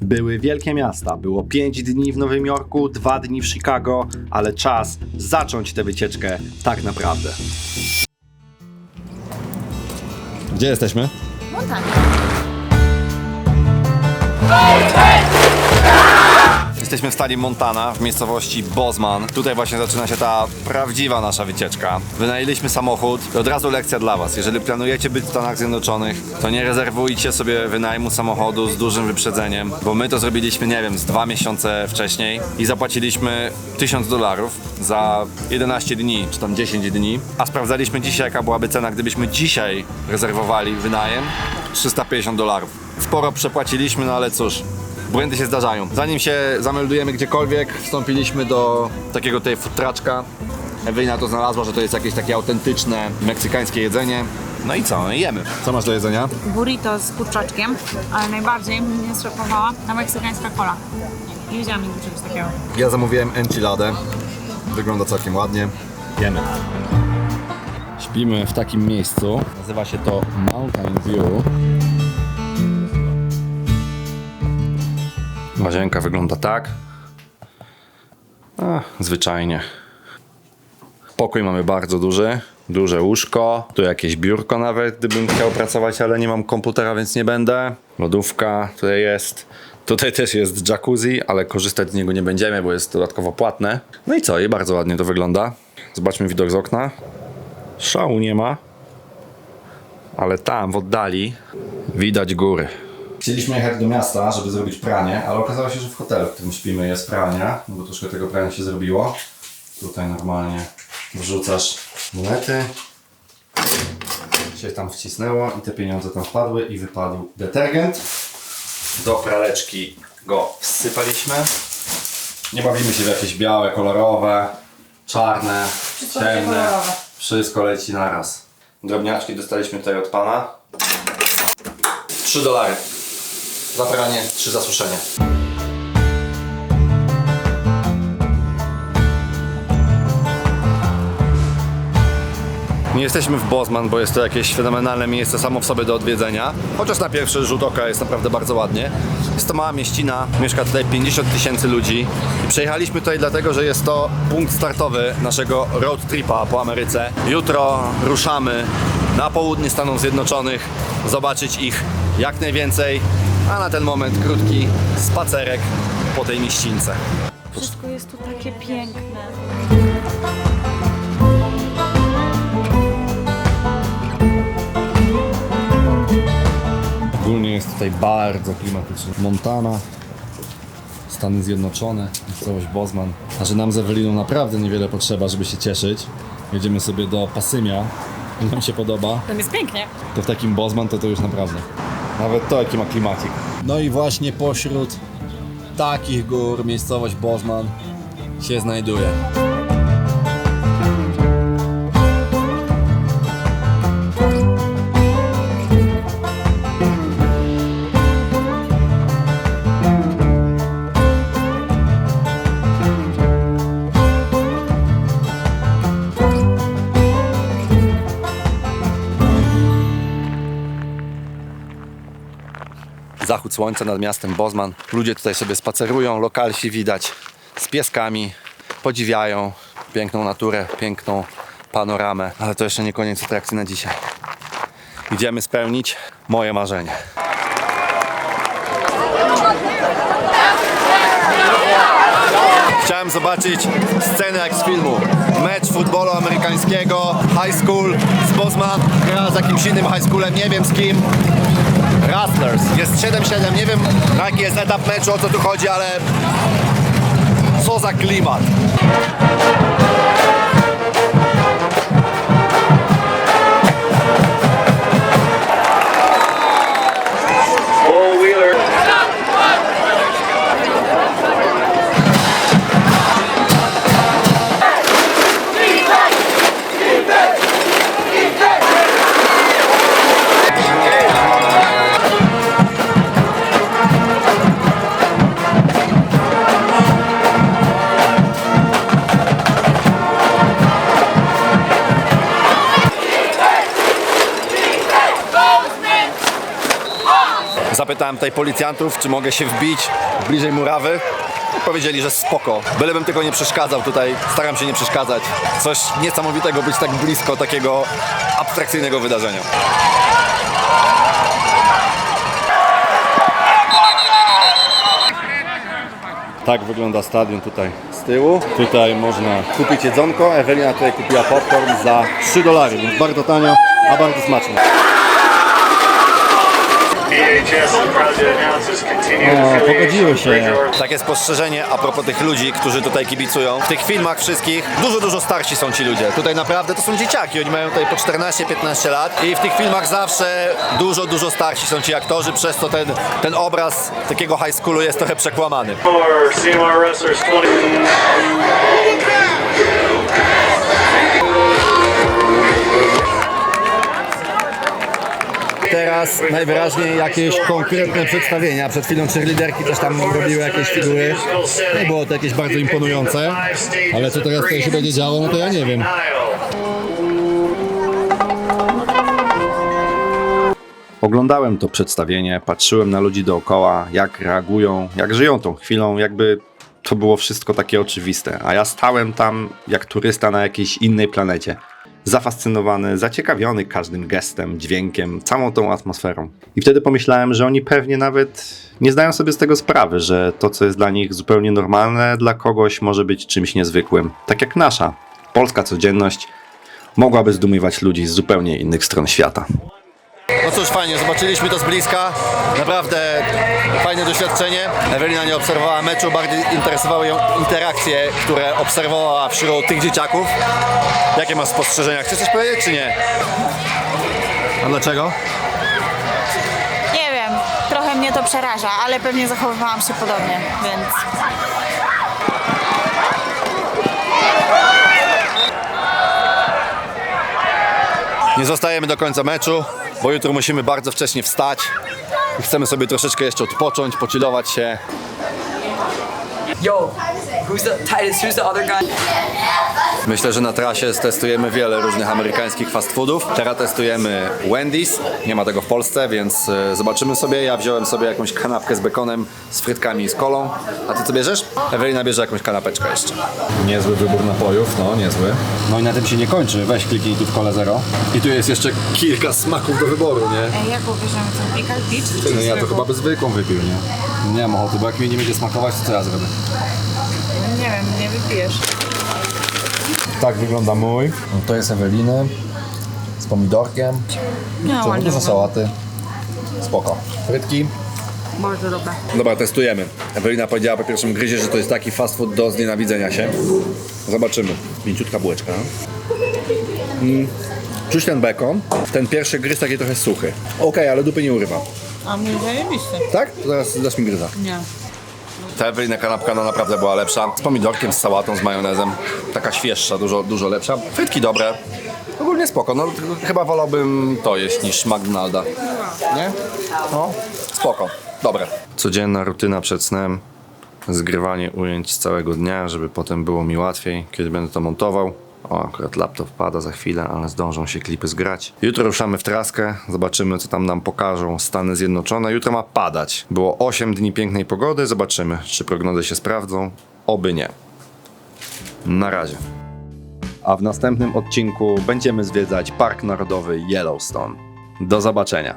Były wielkie miasta, było 5 dni w Nowym Jorku, 2 dni w Chicago, ale czas zacząć tę wycieczkę tak naprawdę. Gdzie jesteśmy? Montana. Jesteśmy w stanie Montana, w miejscowości Bozeman. Tutaj właśnie zaczyna się ta prawdziwa nasza wycieczka. Wynajęliśmy samochód od razu lekcja dla Was. Jeżeli planujecie być w Stanach Zjednoczonych, to nie rezerwujcie sobie wynajmu samochodu z dużym wyprzedzeniem, bo my to zrobiliśmy, nie wiem, z dwa miesiące wcześniej i zapłaciliśmy 1000 dolarów za 11 dni, czy tam 10 dni, a sprawdzaliśmy dzisiaj, jaka byłaby cena, gdybyśmy dzisiaj rezerwowali wynajem. 350 dolarów. Sporo przepłaciliśmy, no ale cóż, Błędy się zdarzają. Zanim się zameldujemy gdziekolwiek, wstąpiliśmy do takiego tutaj futraczka. Ewelina to znalazła, że to jest jakieś takie autentyczne meksykańskie jedzenie. No i co? No jemy. Co masz do jedzenia? Burrito z kurczaczkiem, ale najbardziej mnie zszokowała ta meksykańska kola. Nie wiedziałam nigdy czegoś takiego. Ja zamówiłem enchiladę. Wygląda całkiem ładnie. Jemy. Śpimy w takim miejscu. Nazywa się to Mountain View. Łazienka wygląda tak. A, zwyczajnie. Pokój mamy bardzo duży. Duże łóżko, tu jakieś biurko nawet, gdybym chciał pracować, ale nie mam komputera, więc nie będę. Lodówka tutaj jest. Tutaj też jest jacuzzi, ale korzystać z niego nie będziemy, bo jest dodatkowo płatne. No i co? I bardzo ładnie to wygląda. Zobaczmy widok z okna. Szału nie ma, ale tam w oddali widać góry. Chcieliśmy jechać do miasta, żeby zrobić pranie, ale okazało się, że w hotelu, w którym śpimy jest pralnia, no bo troszkę tego prania się zrobiło. Tutaj normalnie wrzucasz monety, się tam wcisnęło i te pieniądze tam wpadły i wypadł detergent. Do praleczki go wsypaliśmy. Nie bawimy się w jakieś białe, kolorowe, czarne, ciemne. Wszystko leci naraz. Drobniaczki dostaliśmy tutaj od pana. 3 dolary. Za pranie, 3 za suszenie. Nie jesteśmy w Bozman, bo jest to jakieś fenomenalne miejsce samo w sobie do odwiedzenia. Chociaż na pierwszy rzut oka jest naprawdę bardzo ładnie. Jest to mała mieścina, mieszka tutaj 50 tysięcy ludzi. I przejechaliśmy tutaj dlatego, że jest to punkt startowy naszego road tripa po Ameryce. Jutro ruszamy na południe Stanów Zjednoczonych, zobaczyć ich jak najwięcej, a na ten moment krótki spacerek po tej mieścińce. Wszystko jest tu takie piękne. Ogólnie jest tutaj bardzo klimatycznie. Montana, Stany Zjednoczone, miejscowość Bozman. A że nam z Eweliną naprawdę niewiele potrzeba, żeby się cieszyć, jedziemy sobie do Pasymia, nam się podoba, Tam jest pięknie. to w takim Bozman to to już naprawdę. Nawet to jaki ma klimacik. No i właśnie pośród takich gór miejscowość Bozman się znajduje. Zachód słońca nad miastem Bozman. Ludzie tutaj sobie spacerują, lokalsi widać z pieskami, podziwiają piękną naturę, piękną panoramę. Ale to jeszcze nie koniec atrakcji na dzisiaj. Idziemy spełnić moje marzenie. Chciałem zobaczyć scenę jak z filmu. Mecz futbolu amerykańskiego, high school z Bozman gra z jakimś innym high schoolem, nie wiem z kim. Rustlers. Jest 7-7. Nie wiem jaki jest etap meczu, o co tu chodzi, ale co za klimat. Zapytałem tutaj policjantów, czy mogę się wbić bliżej murawy. Powiedzieli, że spoko. Bylebym tylko nie przeszkadzał tutaj, staram się nie przeszkadzać. Coś niesamowitego być tak blisko takiego abstrakcyjnego wydarzenia. Tak wygląda stadion tutaj z tyłu. Tutaj można kupić jedzonko. Ewelina tutaj kupiła popcorn za 3 dolary, więc bardzo tanio, a bardzo smacznie. O, affiliation pogodziły się. Takie spostrzeżenie a propos tych ludzi, którzy tutaj kibicują. W tych filmach wszystkich dużo, dużo starsi są ci ludzie. Tutaj naprawdę to są dzieciaki, oni mają tutaj po 14-15 lat i w tych filmach zawsze dużo, dużo starsi są ci aktorzy, przez to ten, ten obraz takiego high schoolu jest trochę przekłamany. CMR Wrestlers 20. Teraz najwyraźniej jakieś konkretne przedstawienia. Przed chwilą cheerleaderki też tam robiły jakieś figury. Nie było to jakieś bardzo imponujące. Ale co teraz tutaj się będzie działo, no to ja nie wiem. Oglądałem to przedstawienie, patrzyłem na ludzi dookoła, jak reagują, jak żyją tą chwilą, jakby to było wszystko takie oczywiste. A ja stałem tam jak turysta na jakiejś innej planecie. Zafascynowany, zaciekawiony każdym gestem, dźwiękiem, całą tą atmosferą. I wtedy pomyślałem, że oni pewnie nawet nie zdają sobie z tego sprawy, że to, co jest dla nich zupełnie normalne, dla kogoś może być czymś niezwykłym. Tak jak nasza, polska codzienność mogłaby zdumiewać ludzi z zupełnie innych stron świata. No cóż, fajnie, zobaczyliśmy to z bliska. Naprawdę fajne doświadczenie. Ewelina nie obserwowała meczu, bardziej interesowały ją interakcje, które obserwowała wśród tych dzieciaków. Jakie masz spostrzeżenia? Chcesz coś powiedzieć, czy nie? A dlaczego? Nie wiem, trochę mnie to przeraża, ale pewnie zachowywałam się podobnie, więc... Nie zostajemy do końca meczu, bo jutro musimy bardzo wcześnie wstać. I Chcemy sobie troszeczkę jeszcze odpocząć, pocilować się. Yo, who's the Titus? Who's the other guy? Myślę, że na trasie testujemy wiele różnych amerykańskich fast foodów. Teraz testujemy Wendy's. Nie ma tego w Polsce, więc e, zobaczymy sobie. Ja wziąłem sobie jakąś kanapkę z bekonem, z frytkami i z kolą. A ty co bierzesz? Ewelina bierze jakąś kanapeczkę jeszcze. Niezły wybór napojów, no niezły. No i na tym się nie kończy. Weź kliknij tu w kole zero. I tu jest jeszcze kilka smaków do wyboru, nie? Ej, jak ubierzemy ten Pickle Beach? No ja to chyba by zwykłą wypił, nie? Nie mam ochoty, bo jak mi nie będzie smakować, to co ja zrobię? Nie wiem, nie wypijesz. Tak wygląda mój. No to jest Eweliny z pomidorkiem, No, dużo ładnie. sałaty. Spoko. Frytki. Bardzo dobre. Dobra, testujemy. Ewelina powiedziała po pierwszym gryzie, że to jest taki fast food do znienawidzenia się. Zobaczymy. Mięciutka bułeczka. Mm. Czuć ten bekon. Ten pierwszy gryz taki trochę suchy. Okej, ale dupy nie urywa. A mnie zajebiście. Tak? To Zaraz dasz mi gryza. Nie. Ta Ewelina kanapka no naprawdę była lepsza. Z pomidorkiem, z sałatą, z majonezem. Taka świeższa, dużo, dużo lepsza. Frytki dobre. Ogólnie spoko. No, chyba wolałbym to jeść niż McDonalda. Nie? No, spoko. Dobre. Codzienna rutyna przed snem. Zgrywanie ujęć z całego dnia, żeby potem było mi łatwiej, kiedy będę to montował. O, akurat laptop pada za chwilę, ale zdążą się klipy zgrać. Jutro ruszamy w traskę, zobaczymy co tam nam pokażą Stany Zjednoczone. Jutro ma padać. Było 8 dni pięknej pogody, zobaczymy czy prognozy się sprawdzą. Oby nie. Na razie. A w następnym odcinku będziemy zwiedzać Park Narodowy Yellowstone. Do zobaczenia.